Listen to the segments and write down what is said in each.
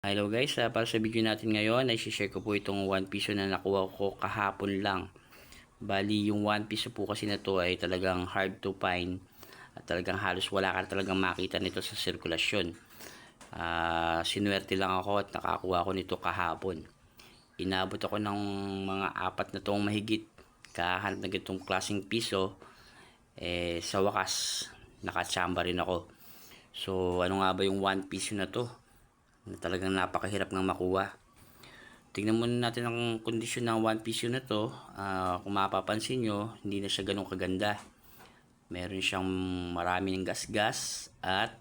Hello guys, ah, para sa video natin ngayon ay share ko po itong 1 piso na nakuha ko kahapon lang. Bali yung 1 piso po kasi na to ay talagang hard to find at talagang halos wala ka talagang makita nito sa sirkulasyon. Ah, sinuwerte lang ako at nakakuha ko nito kahapon. Inabot ako ng mga apat na tong mahigit kahanap na itong klaseng piso eh sa wakas nakachamba rin ako. So ano nga ba yung 1 piso na to? Na talagang napakahirap ng makuha. Tingnan muna natin ang kondisyon ng one piece yun na to. Ah, kung mapapansin nyo, hindi na siya ganun kaganda. Meron siyang marami ng gas-gas at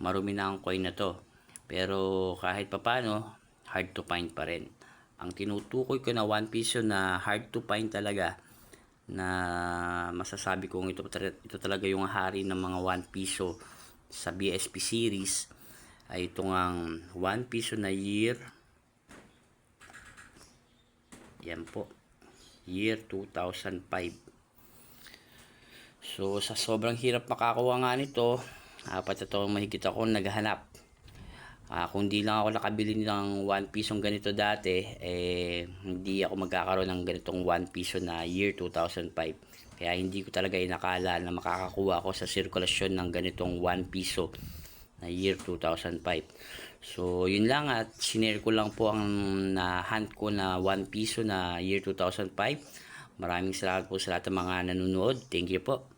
marumi na ang coin na to. Pero kahit papano, hard to find pa rin. Ang tinutukoy ko na one piece yun na hard to find talaga na masasabi kong ito, ito talaga yung hari ng mga 1 piso sa BSP series ay itong ang 1 piso na year. Yan po. Year 2005 so sa sobrang hirap makakuha nga nito apat na taong mahigit ako naghahanap. Ah, kung di lang ako nakabili ng 1 pisong ganito dati, eh, hindi ako magkakaroon ng ganitong 1 piso na year 2005. Kaya hindi ko talaga inakala na makakakuha ako sa sirkulasyon ng ganitong 1 piso na year 2005. So, yun lang at sinare ko lang po ang na hunt ko na 1 piso na year 2005. Maraming salamat po sa lahat ng mga nanonood. Thank you po.